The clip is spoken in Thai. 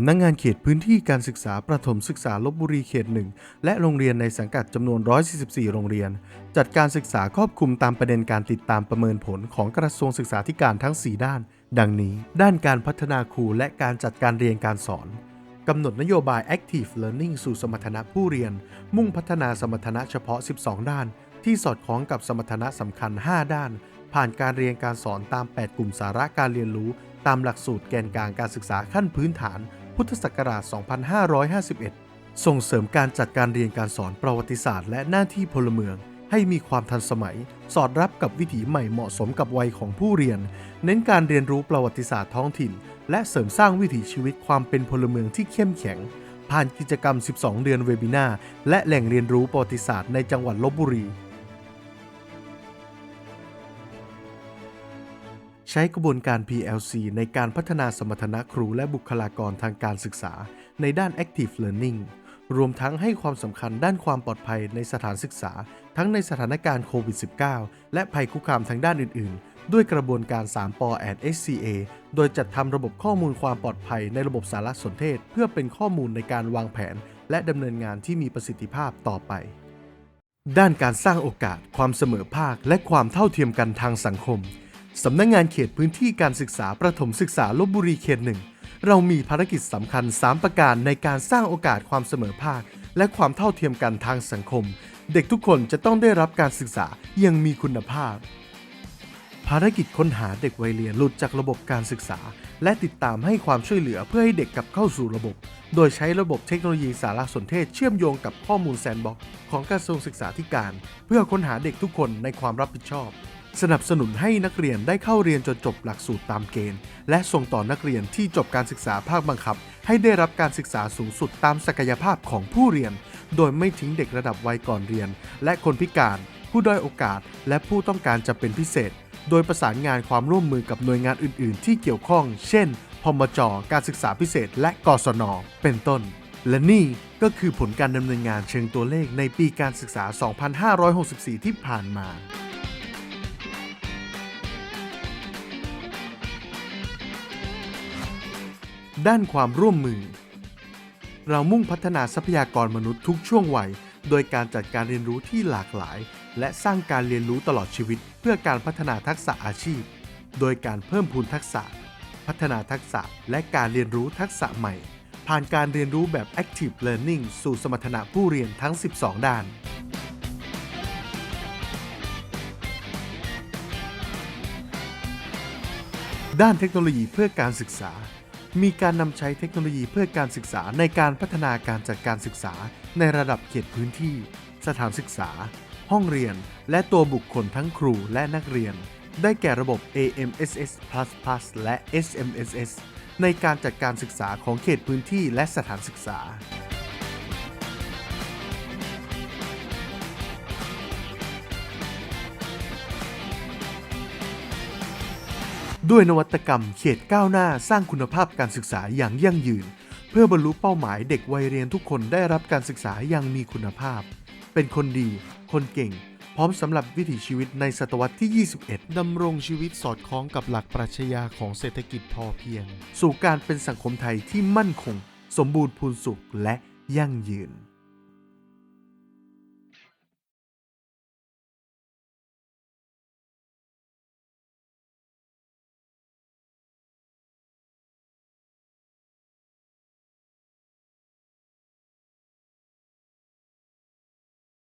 ำนักงงานเขตพื้นที่การศึกษาประถมศึกษาลบบุรีเขตหนึ่งและโรงเรียนในสังกัดจำนวน 144 โรงเรียน จัดการศึกษาครอบคลุมตามประเด็นการติดตามประเมินผลของกระทรวงศึกษาธิการทั้ง 4 ด้าน ดังนี้ ด้านการพัฒนาครูและการจัดการเรียนการสอนกำหนดนโยบาย Active Learning สู่สมรรถนะผู้เรียน มุ่งพัฒนาสมรรถนะเฉพาะ 12 ด้าน ที่สอดคล้องกับสมรรถนะสำคัญ 5 ด้าน ผ่านการเรียนการสอนตาม 8 กลุ่มสาระการเรียนรู้ ตามหลักสูตรแกนกลางการศึกษาขั้นพื้นฐาน พุทธศักราช 2551 ส่งเสริมการจัดการเรียนการสอนประวัติศาสตร์ และหน้าที่พลเมือง ให้มีความทันสมัย สอดรับกับวิถีใหม่เหมาะสมกับวัยของผู้เรียน เน้นการเรียนรู้ประวัติศาสตร์ท้องถิ่น และเสริมสร้างวิถีชีวิตความเป็นพลเมืองที่เข้มแข็ง ผ่านกิจกรรม 12 เดือนเวบินาร์และแหล่งเรียนรู้ประวัติศาสตร์ในจังหวัดลบบุรี ช้กระบวนการ PLC ในการพัฒนาสมรรถนะครูและบุคลากรทางการศึกษา ในด้าน Active Learning รวมทั้งให้ความสำคัญด้านความปลอดภัยในสถานศึกษา ทั้งในสถานการณ์โควิด -19 และภัยคุกคามทางด้านอื่น ๆ ด้วยกระบวนการ 3ป and SCA โดยจัดทำระบบข้อมูลความปลอดภัยในระบบสารสนเทศ เพื่อเป็นข้อมูลในการวางแผน และดำเนินงานที่มีประสิทธิภาพต่อไป ด้านการสร้างโอกาส ความเสมอภาค และความเท่าเทียมกันทางสังคม สำนักงงานเขตพื้นที่การศึกษาประถมศึกษาลบบุรีเขตหนึ่งเรามีภารกิจสำคัญ 3 ประการในการสร้างโอกาสความเสมอภาค และความเท่าเทียมกันทางสังคม เด็กทุกคนจะต้องได้รับการศึกษาอยังมีคุณภาพ ภารกิจค้นหาเด็กวัยเรียนหลุดจากระบบการศึกษา และติดตามให้ความช่วยเหลือเพื่อให้เด็กกลับเข้าสู่ระบบ โดยใช้ระบบเทคโนโลยีสารสนเทศเชื่อมโยงกับข้อมูลแซนด์บ็อกของกระทรวงศึกษาธิการ เพื่อค้นหาเด็กทุกคนในความรับผิดชอบ สนับสนุนให้นักเรียนได้เข้าเรียนจนจบหลักสูตรตามเกณฑ์ และส่งต่อนักเรียนที่จบการศึกษาภาคบังคับ ให้ได้รับการศึกษาสูงสุดตามศักยภาพของผู้เรียน โดยไม่ทิ้งเด็กระดับวัยก่อนเรียน และคนพิการ ผู้ด้อยโอกาส และผู้ต้องการจะเป็นพิเศษ โดยประสานงานความร่วมมือกับหน่วยงานอื่น ๆ ที่เกี่ยวข้อง เช่น พมจ การศึกษาพิเศษ และกศน เป็นต้น และนี่ก็คือผลการดำเนินงานเชิงตัวเลขในปีการศึกษา 2564 ที่ผ่านมา ด้านความร่วมมือ เรามุ่งพัฒนาทรัพยากรมนุษย์ทุกช่วงวัย โดยการจัดการเรียนรู้ที่หลากหลาย และสร้างการเรียนรู้ตลอดชีวิต เพื่อการพัฒนาทักษะอาชีพ โดยการเพิ่มพูนทักษะ พัฒนาทักษะและการเรียนรู้ทักษะใหม่ ผ่านการเรียนรู้แบบ Active Learning สู่สมรรถนะผู้เรียนทั้ง 12 ด้านด้านเทคโนโลยีเพื่อการศึกษา มีการนำใช้เทคโนโลยีเพื่อการศึกษาในการพัฒนาการจัดการศึกษา ในระดับเขตพื้นที่ สถานศึกษา ห้องเรียน และตัวบุคคลทั้งครูและนักเรียน ได้แก่ระบบ AMSS++ และ SMSS ในการจัดการศึกษาของเขตพื้นที่และสถานศึกษา ด้วยนวัตกรรมเขตก้าวหน้าสร้างคุณภาพการศึกษาอย่างยั่งยืน เพื่อบรรลุเป้าหมายเด็กวัยเรียนทุกคนได้รับการศึกษาอย่างมีคุณภาพ เป็นคนดี คนเก่ง พร้อมสำหรับวิถีชีวิตในศตวรรษที่ 21 ดำรงชีวิตสอดคล้องกับหลักปรัชญาของเศรษฐกิจพอเพียง สู่การเป็นสังคมไทยที่มั่นคง สมบูรณ์พูนสุขและยั่งยืน